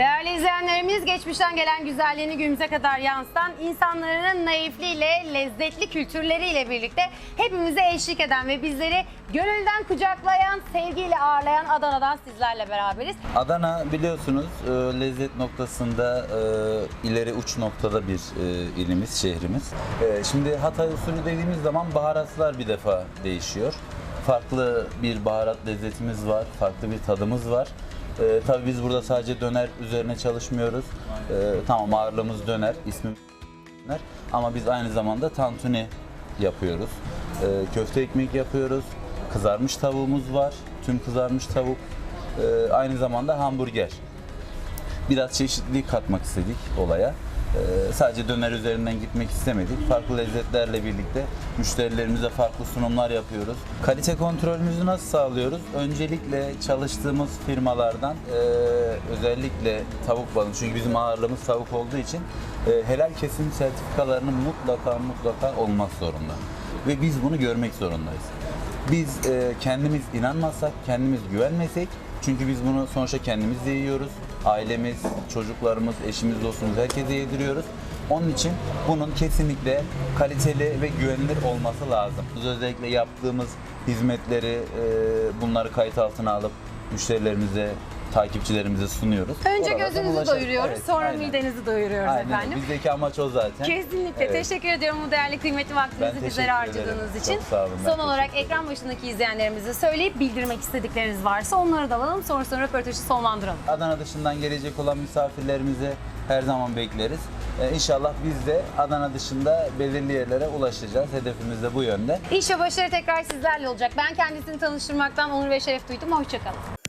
Değerli izleyenlerimiz geçmişten gelen güzelliğini günümüze kadar yansıtan insanların naifliğiyle, lezzetli kültürleriyle birlikte hepimize eşlik eden ve bizleri gönülden kucaklayan, sevgiyle ağırlayan Adana'dan sizlerle beraberiz. Adana biliyorsunuz e, lezzet noktasında e, ileri uç noktada bir e, ilimiz, şehrimiz. Şimdi Hatay usulü dediğimiz zaman baharatlar bir defa değişiyor. Farklı bir baharat lezzetimiz var, farklı bir tadımız var. E, tabii biz burada sadece döner üzerine çalışmıyoruz. E, tamam ağırlığımız döner, ismi döner. Ama biz aynı zamanda tantuni yapıyoruz. E, köfte ekmek yapıyoruz. Kızarmış tavuğumuz var. Tüm kızarmış tavuk. Ee, aynı zamanda hamburger. Biraz çeşitlilik katmak istedik olaya. Ee, sadece döner üzerinden gitmek istemedik. Farklı lezzetlerle birlikte müşterilerimize farklı sunumlar yapıyoruz. Kalite kontrolümüzü nasıl sağlıyoruz? Öncelikle çalıştığımız firmalardan e, özellikle tavuk balı çünkü bizim ağırlığımız tavuk olduğu için e, helal kesim sertifikalarının mutlaka mutlaka olmak zorunda. Ve biz bunu görmek zorundayız. Biz e, kendimiz inanmasak, kendimiz güvenmesek çünkü biz bunu sonuçta kendimiz de yiyoruz. Ailemiz, çocuklarımız, eşimiz, dostumuz herkese yediriyoruz. Onun için bunun kesinlikle kaliteli ve güvenilir olması lazım. Biz özellikle yaptığımız hizmetleri e, bunları kayıt altına alıp müşterilerimize, takipçilerimize sunuyoruz. Önce Oralardan gözünüzü doyuruyoruz, Evet, sonra aynen. midenizi doyuruyoruz Aynen. efendim. Bizdeki amaç o zaten. Kesinlikle. Evet. Teşekkür ediyorum bu değerli kıymetli Ben vaktinizi teşekkür bizlere harcadığınız ederim. için. Çok sağ olun, ben Son olarak teşekkür ekran başındaki izleyenlerimize söyleyip bildirmek istedikleriniz varsa onları da alalım. Sonrasında röportajı sonlandıralım. Adana dışından gelecek olan misafirlerimizi her zaman bekleriz. Ee, inşallah biz de Adana dışında belirli yerlere ulaşacağız. Hedefimiz de bu yönde. İş ve başarı tekrar sizlerle olacak. Ben kendisini tanıştırmaktan onur ve şeref duydum. Hoşçakalın.